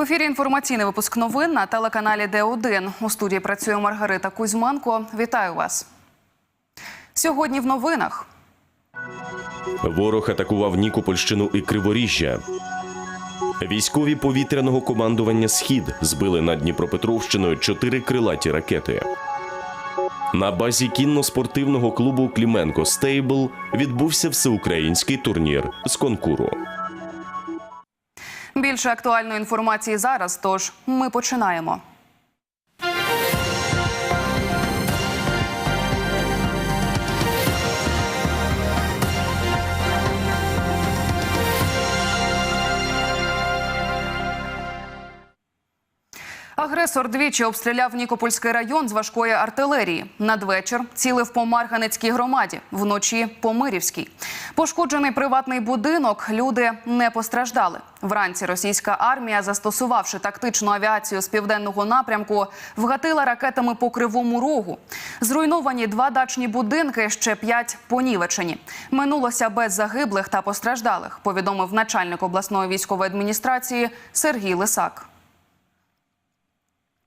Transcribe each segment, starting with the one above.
В ефірі інформаційний випуск новин на телеканалі Д1. У студії працює Маргарита Кузьменко. Вітаю вас. Сьогодні в новинах. Ворог атакував Нікопольщину і Криворіжжя. Військові повітряного командування Схід збили над Дніпропетровщиною чотири крилаті ракети. На базі кінно-спортивного клубу Кліменко Стейбл відбувся всеукраїнський турнір з конкуру. Більше актуальної інформації зараз. Тож ми починаємо. Агресор двічі обстріляв Нікопольський район з важкої артилерії. Надвечір цілив по Марганецькій громаді, вночі по Мирівській. Пошкоджений приватний будинок. Люди не постраждали. Вранці російська армія, застосувавши тактичну авіацію з південного напрямку, вгатила ракетами по кривому рогу. Зруйновані два дачні будинки, ще п'ять понівечені. Минулося без загиблих та постраждалих. Повідомив начальник обласної військової адміністрації Сергій Лисак.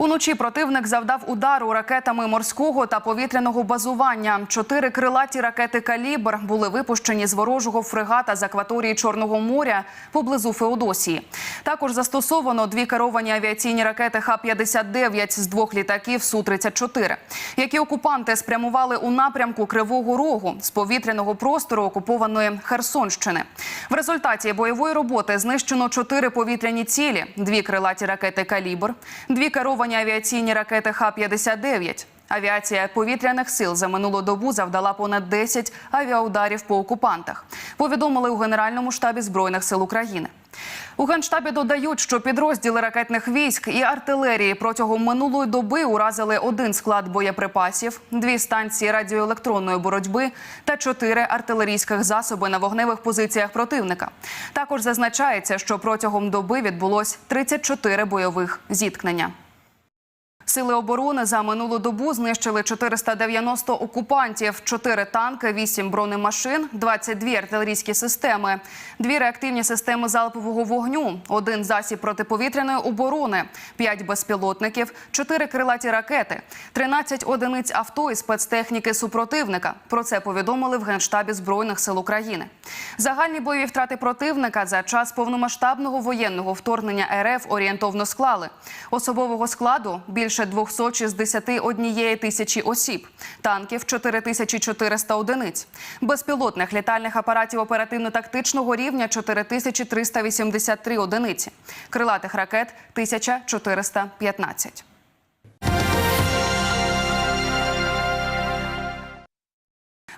Уночі противник завдав удару ракетами морського та повітряного базування. Чотири крилаті ракети «Калібр» були випущені з ворожого фрегата з акваторії Чорного моря поблизу Феодосії. Також застосовано дві керовані авіаційні ракети Х-59 з двох літаків Су-34, які окупанти спрямували у напрямку Кривого Рогу з повітряного простору окупованої Херсонщини. В результаті бойової роботи знищено чотири повітряні цілі, дві крилаті ракети «Калібр», дві керовані авіаційні ракети Х-59. Авіація повітряних сил за минулу добу завдала понад 10 авіаударів по окупантах. Повідомили у Генеральному штабі збройних сил України. У генштабі додають, що підрозділи ракетних військ і артилерії протягом минулої доби уразили один склад боєприпасів, дві станції радіоелектронної боротьби та чотири артилерійських засоби на вогневих позиціях противника. Також зазначається, що протягом доби відбулось 34 бойових зіткнення. Сили оборони за минулу добу знищили 490 окупантів, 4 танки, 8 бронемашин, 22 артилерійські системи, 2 реактивні системи залпового вогню, один засіб протиповітряної оборони, 5 безпілотників, 4 крилаті ракети, 13 одиниць авто і спецтехніки супротивника. Про це повідомили в Генштабі Збройних сил України. Загальні бойові втрати противника за час повномасштабного воєнного вторгнення РФ орієнтовно склали. Особового складу більше 261 тисячі осіб, танків 4400 одиниць, безпілотних літальних апаратів оперативно-тактичного рівня 4383 одиниці, крилатих ракет 1415.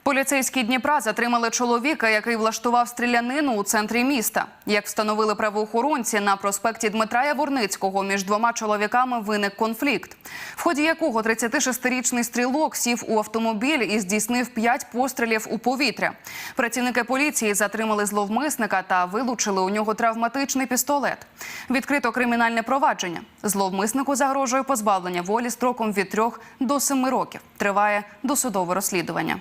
Поліцейські Дніпра затримали чоловіка, який влаштував стрілянину у центрі міста. Як встановили правоохоронці, на проспекті Дмитра Яворницького між двома чоловіками виник конфлікт, в ході якого 36-річний стрілок сів у автомобіль і здійснив п'ять пострілів у повітря. Працівники поліції затримали зловмисника та вилучили у нього травматичний пістолет. Відкрито кримінальне провадження. Зловмиснику загрожує позбавлення волі строком від трьох до семи років. Триває досудове розслідування.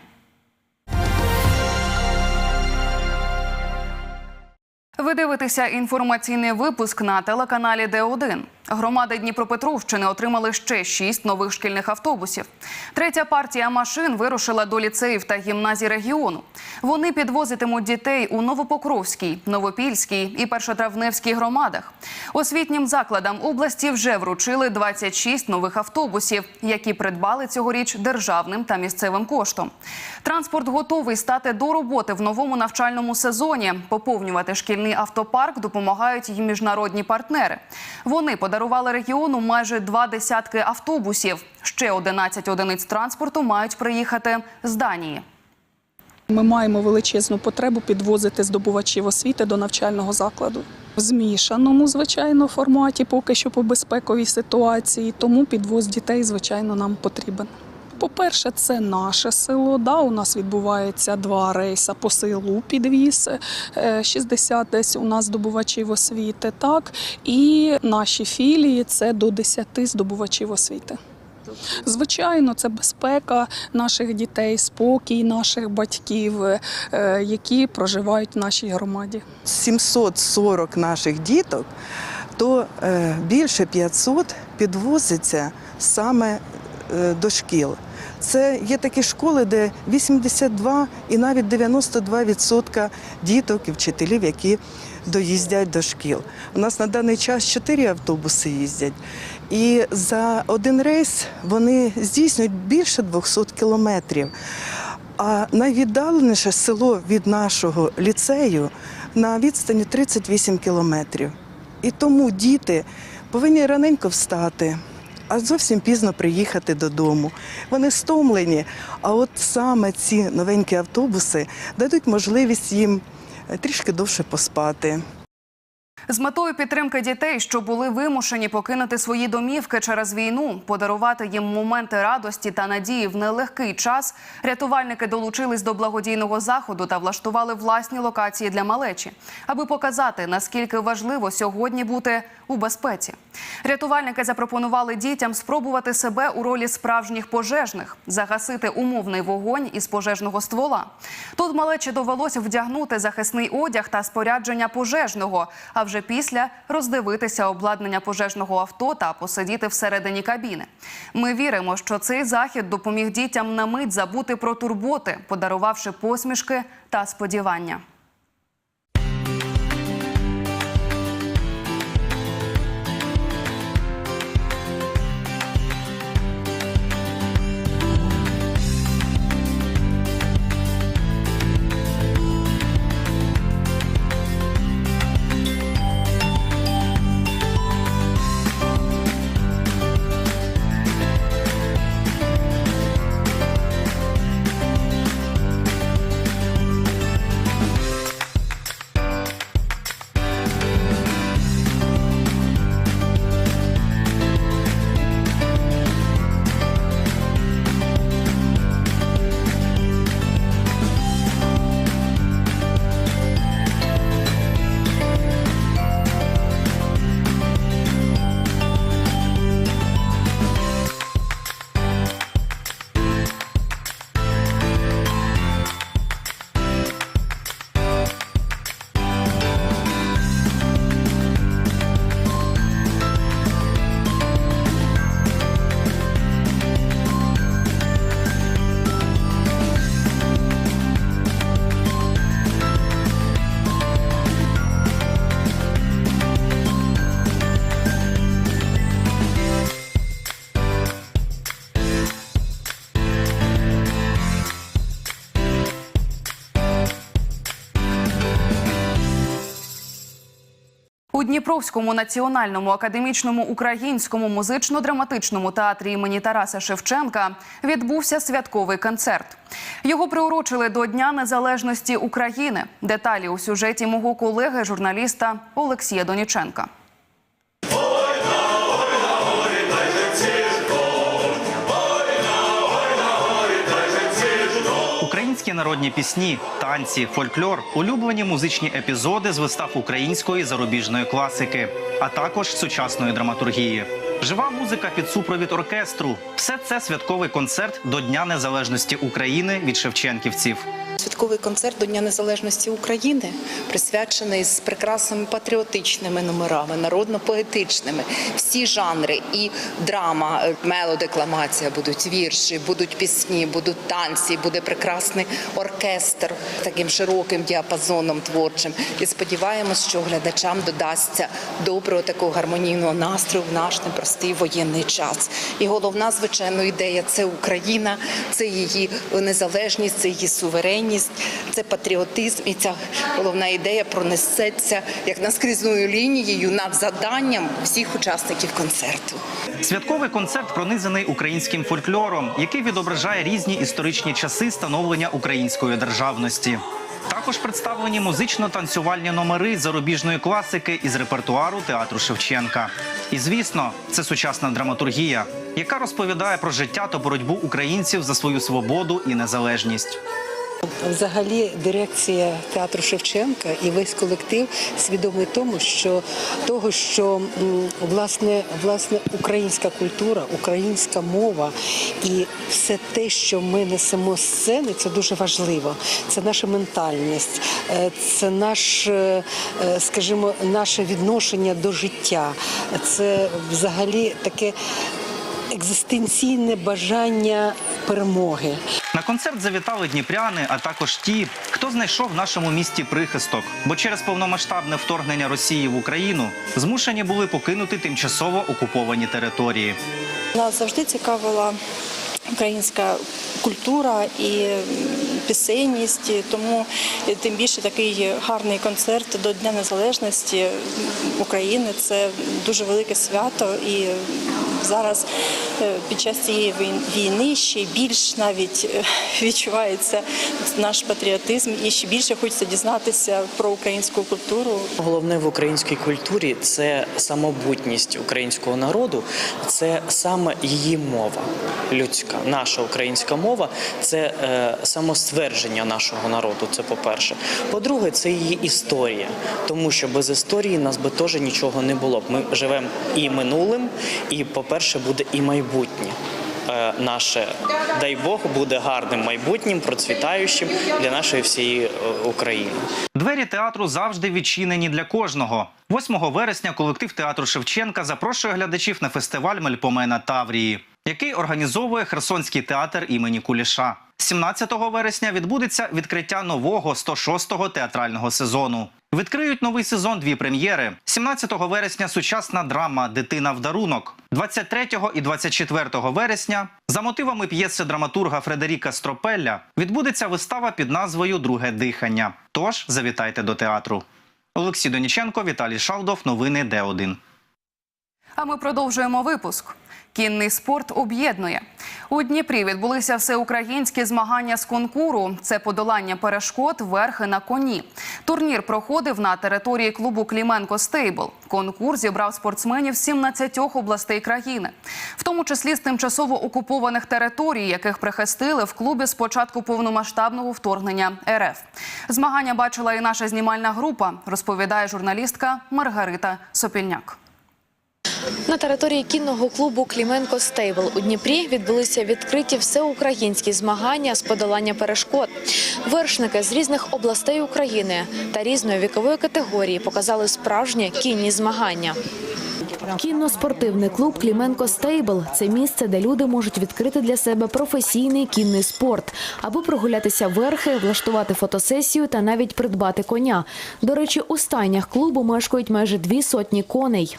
Ви дивитеся інформаційний випуск на телеканалі Д1. Громади Дніпропетровщини отримали ще шість нових шкільних автобусів. Третя партія машин вирушила до ліцеїв та гімназій регіону. Вони підвозитимуть дітей у Новопокровській, Новопільській і Першотравневській громадах. Освітнім закладам області вже вручили 26 нових автобусів, які придбали цьогоріч державним та місцевим коштом. Транспорт готовий стати до роботи в новому навчальному сезоні. Поповнювати шкільний автопарк допомагають і міжнародні партнери. Вони подарували регіону майже два десятки автобусів. Ще 11 одиниць транспорту мають приїхати з Данії. Ми маємо величезну потребу підвозити здобувачів освіти до навчального закладу. В змішаному, звичайно, форматі, поки що по безпековій ситуації, тому підвоз дітей, звичайно, нам потрібен. По-перше, це наше село. Да, у нас відбувається два рейси по селу підвіз, е, 60 десь у нас здобувачів освіти, так, і наші філії це до 10 здобувачів освіти. Звичайно, це безпека наших дітей, спокій наших батьків, е, які проживають в нашій громаді. 740 наших діток, то е, більше 500 підвозиться саме е, до шкіл. Це є такі школи, де 82 і навіть 92% діток і вчителів, які доїздять до шкіл. У нас на даний час 4 автобуси їздять. І за один рейс вони здійснюють більше 200 кілометрів. А найвіддаленіше село від нашого ліцею на відстані 38 кілометрів. І тому діти повинні раненько встати, а зовсім пізно приїхати додому. Вони стомлені. А от саме ці новенькі автобуси дадуть можливість їм е, трішки довше поспати. З метою підтримки дітей, що були вимушені покинути свої домівки через війну, подарувати їм моменти радості та надії в нелегкий час. Рятувальники долучились до благодійного заходу та влаштували власні локації для малечі, аби показати наскільки важливо сьогодні бути у безпеці. Рятувальники запропонували дітям спробувати себе у ролі справжніх пожежних, загасити умовний вогонь із пожежного ствола. Тут малечі довелося вдягнути захисний одяг та спорядження пожежного. А вже після роздивитися обладнання пожежного авто та посидіти всередині кабіни. Ми віримо, що цей захід допоміг дітям на мить забути про турботи, подарувавши посмішки та сподівання. У Дніпровському національному академічному українському музично-драматичному театрі імені Тараса Шевченка відбувся святковий концерт. Його приурочили до Дня Незалежності України. Деталі у сюжеті мого колеги, журналіста Олексія Доніченка. Народні пісні, танці, фольклор, улюблені музичні епізоди з вистав української зарубіжної класики, а також сучасної драматургії. Жива музика під супровід оркестру. Все це святковий концерт до Дня Незалежності України від шевченківців. Святковий концерт до Дня Незалежності України присвячений з прекрасними патріотичними номерами, народно-поетичними. Всі жанри і драма, е, мелодекламація, будуть вірші, будуть пісні, будуть танці, буде прекрасний оркестр таким широким діапазоном творчим. І сподіваємось, що глядачам додасться доброго такого гармонійного настрою в наш непростий воєнний час. І головна, звичайно, ідея це Україна, це її незалежність, це її суверенність, це патріотизм. І ця головна ідея пронесеться як наскрізною лінією над заданням всіх учасників концерту. Святковий концерт пронизаний українським фольклором, який відображає різні історичні часи становлення української державності. Також представлені музично-танцювальні номери зарубіжної класики із репертуару театру Шевченка. І звісно, це сучасна драматургія, яка розповідає про життя та боротьбу українців за свою свободу і незалежність. Взагалі, дирекція театру Шевченка і весь колектив свідомий тому, що того, що власне, власне українська культура, українська мова і все те, що ми несемо з сцени, це дуже важливо. Це наша ментальність, е, це наш, е, е, скажімо, наше відношення до життя. Це взагалі таке екзистенційне бажання перемоги. На концерт завітали дніпряни, а також ті, хто знайшов в нашому місті прихисток, бо через повномасштабне вторгнення Росії в Україну змушені були покинути тимчасово окуповані території. Нас завжди цікавила українська культура і пісенність, тому тим більше такий гарний концерт до Дня Незалежності України. Це дуже велике свято і зараз е, під час цієї війни ще більш навіть е, відчувається наш патріотизм і ще більше хочеться дізнатися про українську культуру, Головне в українській культурі це самобутність українського народу, це саме її мова людська. Наша українська мова це е, самоствердження нашого народу. Це по-перше. По-друге, це її історія, тому що без історії нас би теж нічого не було б. Ми живемо і минулим, і по-перше, буде і майбутнє. Е, Наше дай Бог буде гарним майбутнім, процвітаючим для нашої всієї е, України. Двері театру завжди відчинені для кожного. 8 вересня колектив театру Шевченка запрошує глядачів на фестиваль Мельпомена Таврії, який організовує Херсонський театр імені Куліша. 17 вересня відбудеться відкриття нового 106-го театрального сезону. Відкриють новий сезон дві прем'єри. 17 вересня сучасна драма Дитина в дарунок. 23 і 24 вересня за мотивами п'єси драматурга Фредеріка Стропелля відбудеться вистава під назвою Друге дихання. Тож завітайте до театру. Олексій Доніченко, Віталій Шалдов. Новини Д1. А ми продовжуємо випуск. Кінний спорт об'єднує у Дніпрі. Відбулися всеукраїнські змагання з конкуру. Це подолання перешкод верхи на коні. Турнір проходив на території клубу Кліменко Стейбл. Конкурс зібрав спортсменів з 17 областей країни, в тому числі з тимчасово окупованих територій, яких прихистили в клубі з початку повномасштабного вторгнення РФ. Змагання бачила і наша знімальна група, розповідає журналістка Маргарита Сопільняк. На території кінного клубу Кліменко Стейбл у Дніпрі відбулися відкриті всеукраїнські змагання з подолання перешкод. Вершники з різних областей України та різної вікової категорії показали справжні кінні змагання. Кінно-спортивний клуб Кліменко Стейбл це місце, де люди можуть відкрити для себе професійний кінний спорт, аби прогулятися верхи, влаштувати фотосесію та навіть придбати коня. До речі, у стайнях клубу мешкають майже дві сотні коней.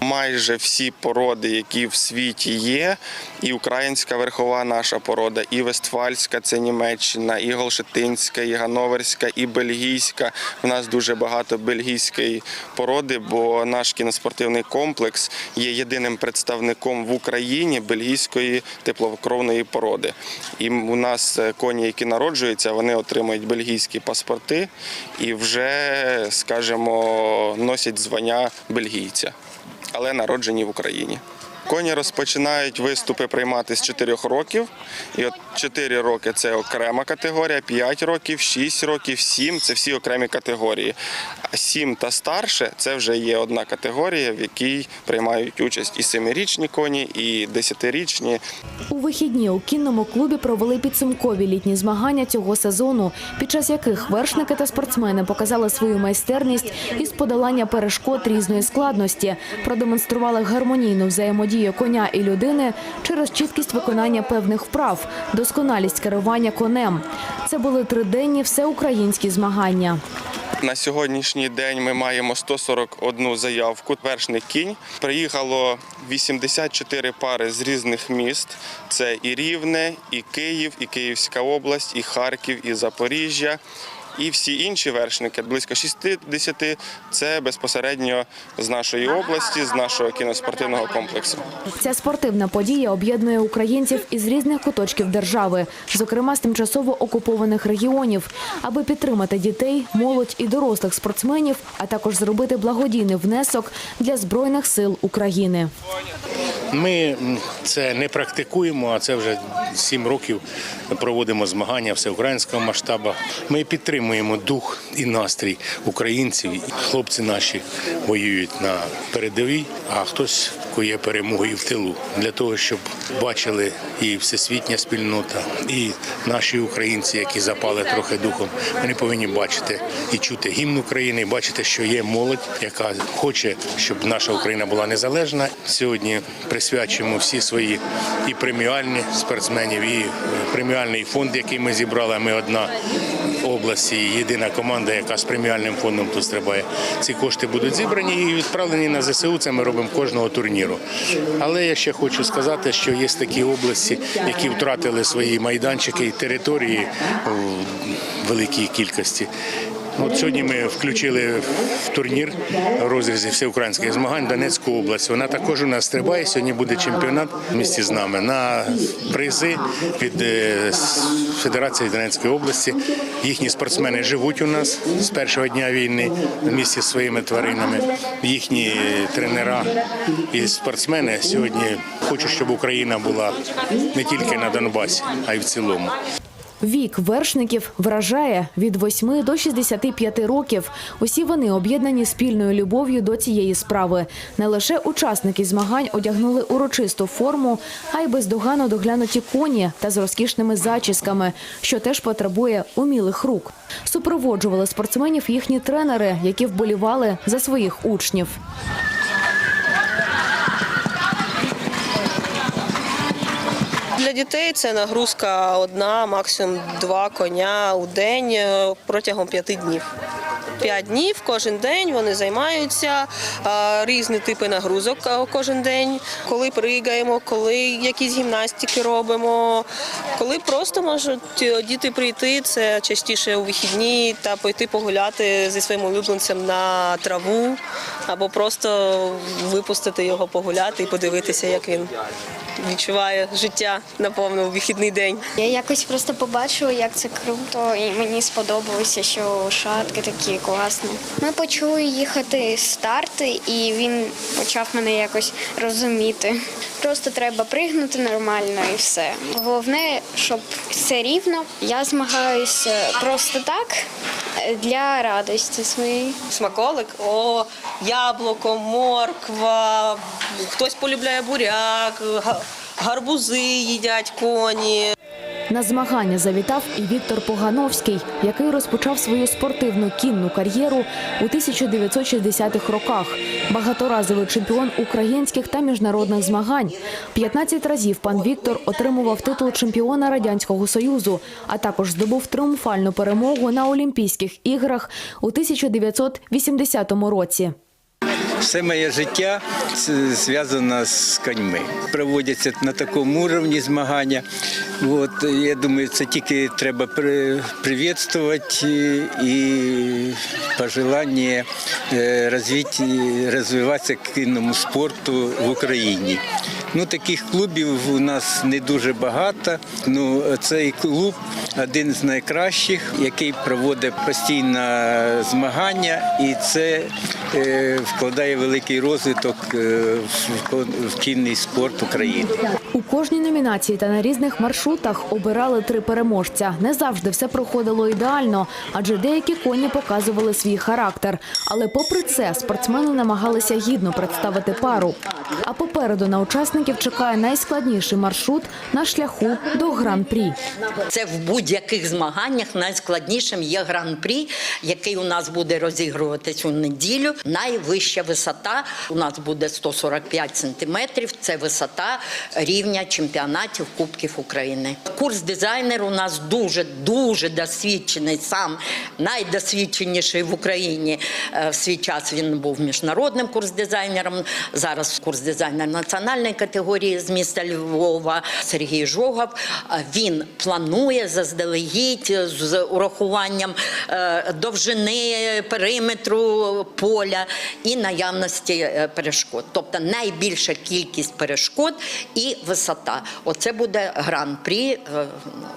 Майже всі породи, які в світі є, і українська верхова наша порода, і вестфальська, це Німеччина, і голшетинська, і ганноверська, і бельгійська. У нас дуже багато бельгійської породи, бо наш кіноспортивний комплекс є єдиним представником в Україні бельгійської теплокровної породи. І у нас е, коні, які народжуються, вони отримують бельгійські паспорти і вже, скажімо, носять звання бельгійця але народжені в Україні. Коні розпочинають виступи приймати з 4 років. І от 4 роки це окрема категорія, 5 років, 6 років, 7 це всі окремі категорії. А 7 та старше це вже є одна категорія, в якій приймають участь і 7-річні коні, і 10-річні. У вихідні у кінному клубі провели підсумкові літні змагання цього сезону, під час яких вершники та спортсмени показали свою майстерність із подолання перешкод різної складності, продемонстрували гармонійну взаємодію коня і людини через чіткість виконання певних вправ, досконалість керування конем. Це були триденні всеукраїнські змагання. На сьогоднішній день ми маємо 141 заявку. Вершник кінь приїхало 84 пари з різних міст. Це і Рівне, і Київ, і Київська область, і Харків, і Запоріжжя. І всі інші вершники, близько 60, це безпосередньо з нашої області, з нашого кіноспортивного комплексу. Ця спортивна подія об'єднує українців із різних куточків держави, зокрема з тимчасово окупованих регіонів, аби підтримати дітей, молодь і дорослих спортсменів, а також зробити благодійний внесок для збройних сил України. Ми це не практикуємо, а це вже сім років проводимо змагання всеукраїнського масштабу. Ми підтримуємо дух і настрій українців. Хлопці наші воюють на передовій, а хтось коє перемогою в тилу для того, щоб бачили і всесвітня спільнота, і наші українці, які запали трохи духом. Вони повинні бачити і чути гімн України, і бачити, що є молодь, яка хоче, щоб наша Україна була незалежна. Сьогодні присвячуємо всі свої і преміальні спортсменів, і преміальний фонд, який ми зібрали. Ми одна область і єдина команда, яка з преміальним фондом тут стрибає. Ці кошти будуть зібрані і відправлені на ЗСУ. Це ми робимо кожного турніру. Але я ще хочу сказати, що є такі області, які втратили свої майданчики і території в великій кількості. От сьогодні ми включили в турнір розрізі всеукраїнських змагань Донецьку область. Вона також у нас стрибає. Сьогодні буде чемпіонат в місті з нами на призи від е, Федерації Донецької області. Їхні спортсмени живуть у нас з першого дня війни в місті зі своїми тваринами. Їхні е, тренера і спортсмени сьогодні хочуть, щоб Україна була не тільки на Донбасі, а й в цілому. Вік вершників вражає від 8 до 65 років. Усі вони об'єднані спільною любов'ю до цієї справи. Не лише учасники змагань одягнули урочисту форму, а й бездоганно доглянуті коні та з розкішними зачісками, що теж потребує умілих рук. Супроводжували спортсменів їхні тренери, які вболівали за своїх учнів. Для дітей це нагрузка одна, максимум два коня у день е, протягом п'яти днів. П'ять днів кожен день вони займаються різні типи нагрузок кожен день. Коли пригаємо, коли якісь гімнастики робимо, коли просто можуть е, діти прийти, це частіше у вихідні та пойти погуляти зі своїм улюбленцем на траву або просто випустити його погуляти і подивитися, як він відчуває життя наповно у вихідний день. Я якось просто побачила, як це круто, і мені сподобалося, що шатки такі класні. Ми почали їхати старти, і він почав мене якось розуміти. Просто треба пригнути нормально і все. Головне, щоб все рівно. Я змагаюся просто так для радості своєї. Смаколик, о, яблуко, морква, хтось полюбляє буряк, гарбузи їдять коні. На змагання завітав і Віктор Погановський, який розпочав свою спортивну кінну кар'єру у 1960-х роках. Багаторазовий чемпіон українських та міжнародних змагань. 15 разів пан Віктор отримував титул чемпіона радянського союзу, а також здобув тріумфальну перемогу на Олімпійських іграх у 1980 році. Все моє життя зв'язано з коньми. Проводяться на такому рівні змагання. От, я думаю, це тільки треба при- привітствувати і пожелання е, розвиватися кінному спорту в Україні. Ну, таких клубів у нас не дуже багато. Ну, цей клуб один з найкращих, який проводить постійно змагання, і це вкладає великий розвиток е, в кінний спорт України. У кожній номінації та на різних маршрутах обирали три переможця. Не завжди все проходило ідеально, адже деякі коні показували свій характер. Але попри це, спортсмени намагалися гідно представити пару. А попереду на учасників чекає найскладніший маршрут на шляху до гран-прі. Це в будь-яких змаганнях найскладнішим є гран-прі, який у нас буде розігруватись у неділю. Найвища висота у нас буде 145 сантиметрів. Це висота рівня проведення чемпіонатів Кубків України. Курс дизайнер у нас дуже дуже досвідчений, сам найдосвідченіший в Україні. Е, В свій час він був міжнародним курс дизайнером. Зараз курс дизайнер національної категорії з міста Львова. Сергій Жогов. Е, Він планує заздалегідь з урахуванням е, довжини периметру поля і наявності перешкод. Тобто найбільша кількість перешкод і висота. Оце буде гран-прі е,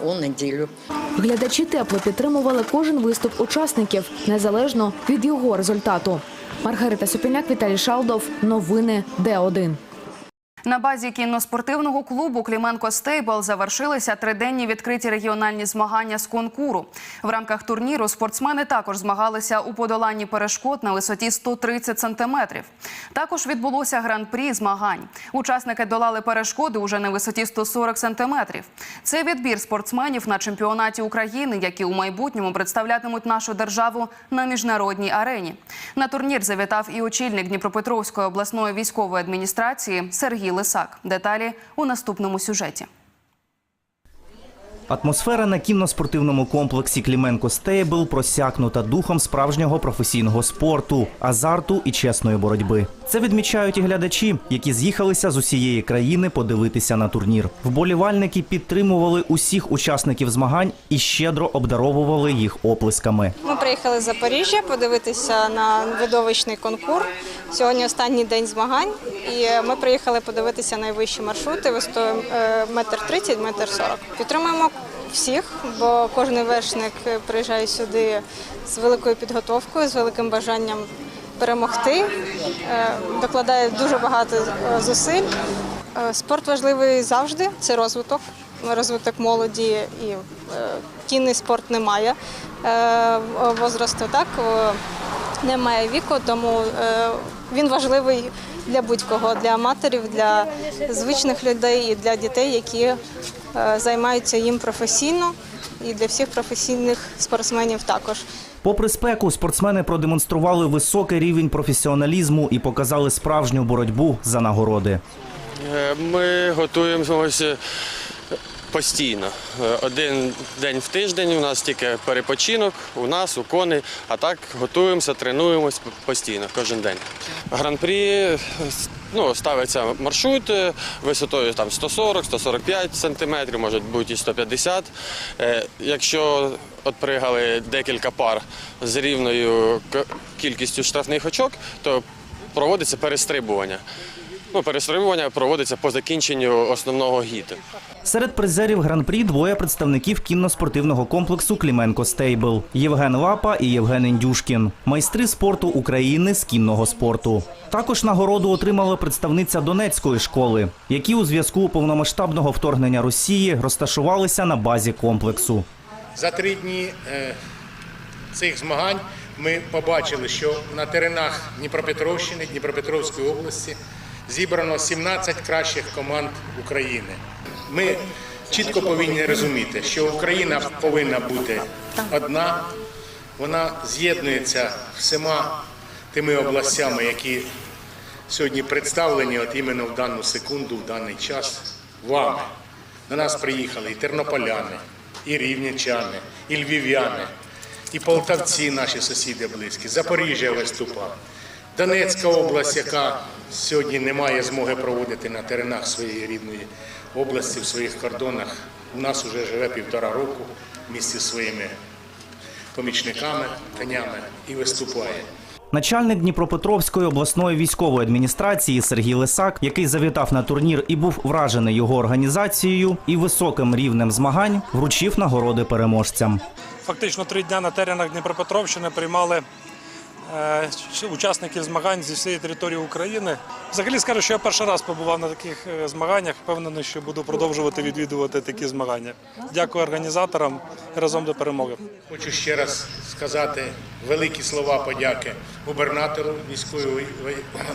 у неділю. Глядачі тепло підтримували кожен виступ учасників, незалежно від його результату. Маргарита Супіняк Віталій Шалдов. Новини Д1. На базі кінноспортивного клубу Кліменко Стейбл завершилися триденні відкриті регіональні змагання з конкуру. В рамках турніру спортсмени також змагалися у подоланні перешкод на висоті 130 сантиметрів. Також відбулося гран-прі змагань. Учасники долали перешкоди уже на висоті 140 сантиметрів. Це відбір спортсменів на чемпіонаті України, які у майбутньому представлятимуть нашу державу на міжнародній арені. На турнір завітав і очільник Дніпропетровської обласної військової адміністрації Сергій Лисак. Деталі у наступному сюжеті. Атмосфера на кінноспортивному комплексі Кліменко Стейбл просякнута духом справжнього професійного спорту, азарту і чесної боротьби. Це відмічають і глядачі, які з'їхалися з усієї країни подивитися на турнір. Вболівальники підтримували усіх учасників змагань і щедро обдаровували їх оплесками. Ми приїхали з Запоріжжя подивитися на видовищний конкурс. Сьогодні останній день змагань, і ми приїхали подивитися найвищі маршрути висотою е, метр тридцять, метр сорок. Підтримуємо всіх, бо кожен вершник приїжджає сюди з великою підготовкою, з великим бажанням перемогти, е, докладає дуже багато е, зусиль. Спорт важливий завжди, це розвиток, розвиток молоді і кінний спорт немає возрасту, так немає віку, тому він важливий для будь-кого, для аматорів, для звичних людей і для дітей, які е, займаються їм професійно, і для всіх професійних спортсменів також. Попри спеку, спортсмени продемонстрували високий рівень професіоналізму і показали справжню боротьбу за нагороди. Е, Ми готуємося постійно. Е, Один день в тиждень у нас тільки перепочинок, у нас, у коней, а так готуємося, тренуємось постійно, кожен день. Гран-прі е, ну, ставиться маршрут е, висотою там 140-145 сантиметрів, може бути і 150. Е, Якщо от пригали декілька пар з рівною кількістю штрафних очок, то проводиться перестрибування. Ну, проводиться по закінченню основного гіту. Серед призерів гран-прі двоє представників кінноспортивного комплексу Кліменко Стейбл Євген Лапа і Євген Індюшкін, майстри спорту України з кінного спорту. Також нагороду отримала представниця Донецької школи, які у зв'язку повномасштабного вторгнення Росії розташувалися на базі комплексу. За три дні е, цих змагань ми побачили, що на теренах Дніпропетровщини, Дніпропетровської області зібрано 17 кращих команд України. Ми чітко повинні розуміти, що Україна повинна бути одна, вона з'єднується всіма тими областями, які сьогодні представлені от іменно в дану секунду, в даний час вами. До нас приїхали і тернополяни, і рівненчани, і львів'яни, і полтавці, наші сусіди близькі, Запоріжжя виступав. Донецька область, яка сьогодні не має змоги проводити на теренах своєї рідної області, в своїх кордонах, у нас вже живе півтора року в місті своїми помічниками, конями і виступає. Начальник Дніпропетровської обласної військової адміністрації Сергій Лисак, який завітав на турнір і був вражений його організацією і високим рівнем змагань, вручив нагороди переможцям. Фактично три дня на теренах Дніпропетровщини приймали учасників змагань зі всієї території України. Взагалі скажу, що я перший раз побував на таких е, змаганнях. Впевнений, що буду продовжувати відвідувати такі змагання. Дякую організаторам разом до перемоги. Хочу ще раз сказати великі слова подяки губернатору міської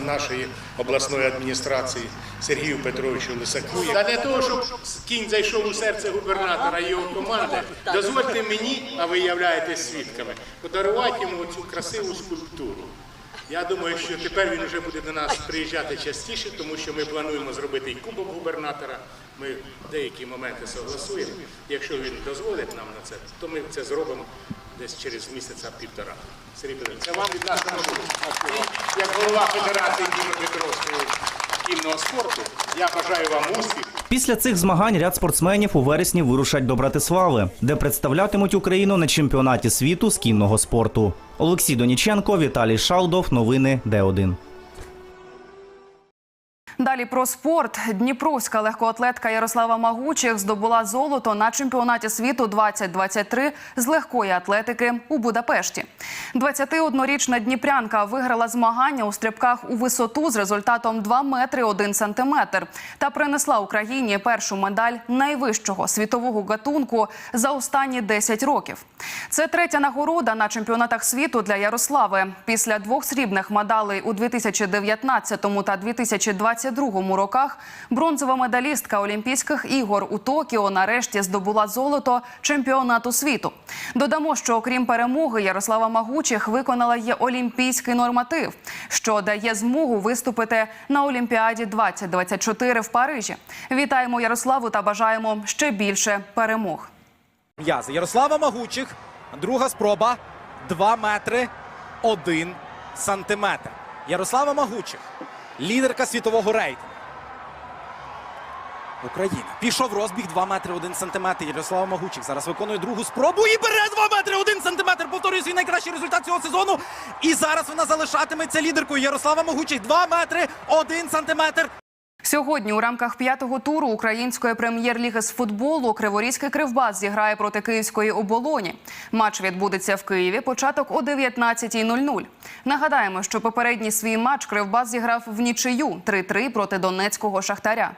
нашої обласної адміністрації Сергію Петровичу Лисаку. Та для того, щоб кінь зайшов у серце губернатора і його команди, дозвольте мені, а ви являєтесь свідками, подарувати йому цю красиву скульптуру. Я думаю, що тепер він вже буде до нас приїжджати частіше, тому що ми плануємо зробити і кубок губернатора. Ми деякі моменти согласуємо. Якщо він дозволить нам на це, то ми це зробимо десь через місяця півтора. Сергій Петрович, це вам від нас на Як голова Федерації Дніпропетровського кінного спорту, я бажаю вам успіху. Після цих змагань ряд спортсменів у вересні вирушать до Братислави, де представлятимуть Україну на чемпіонаті світу з кінного спорту. Олексій Доніченко, Віталій Шалдов. Новини Д1. Далі про спорт. Дніпровська легкоатлетка Ярослава Магучих здобула золото на чемпіонаті світу 2023 з легкої атлетики у Будапешті. 21-річна дніпрянка виграла змагання у стрибках у висоту з результатом 2 метри 1 сантиметр та принесла Україні першу медаль найвищого світового гатунку за останні 10 років. Це третя нагорода на чемпіонатах світу для Ярослави. Після двох срібних медалей у 2019 та 2022 роках бронзова медалістка Олімпійських ігор у Токіо нарешті здобула золото чемпіонату світу. Додамо, що окрім перемоги, Ярослава Магучих виконала є олімпійський норматив, що дає змогу виступити на Олімпіаді 2024 в Парижі. Вітаємо Ярославу та бажаємо ще більше перемог. М'язи. Ярослава Магучих. Друга спроба. 2 метри 1 сантиметр. Ярослава Магучих. Лідерка світового рейтингу. Україна. Пішов розбіг 2 метри 1 сантиметр. Ярослава Магучих зараз виконує другу спробу і бере 2 метри 1 сантиметр. Повторює свій найкращий результат цього сезону. І зараз вона залишатиметься лідеркою. Ярослава Магучих 2 метри 1 сантиметр. Сьогодні у рамках п'ятого туру української прем'єр-ліги з футболу Криворізький кривбас зіграє проти київської оболоні. Матч відбудеться в Києві. Початок о 19.00. Нагадаємо, що попередній свій матч Кривбас зіграв в нічию 3-3 проти Донецького шахтаря.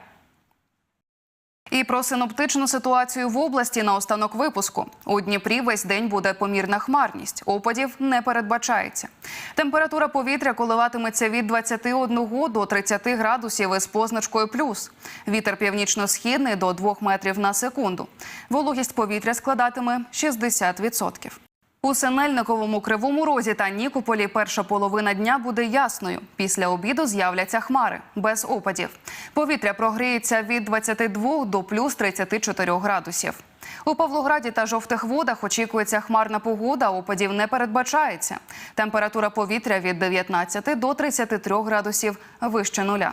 І про синоптичну ситуацію в області на останок випуску. У Дніпрі весь день буде помірна хмарність. Опадів не передбачається. Температура повітря коливатиметься від 21 до 30 градусів із позначкою плюс. Вітер північно-східний до 2 метрів на секунду. Вологість повітря складатиме 60%. У Синельниковому Кривому Розі та Нікополі перша половина дня буде ясною. Після обіду з'являться хмари без опадів. Повітря прогріється від 22 до плюс 34 градусів. У Павлограді та жовтих водах очікується хмарна погода. Опадів не передбачається. Температура повітря від 19 до 33 градусів вище нуля.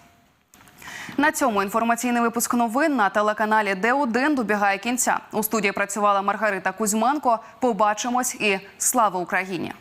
На цьому інформаційний випуск новин на телеканалі Д1 добігає кінця. У студії працювала Маргарита Кузьменко. Побачимось і слава Україні!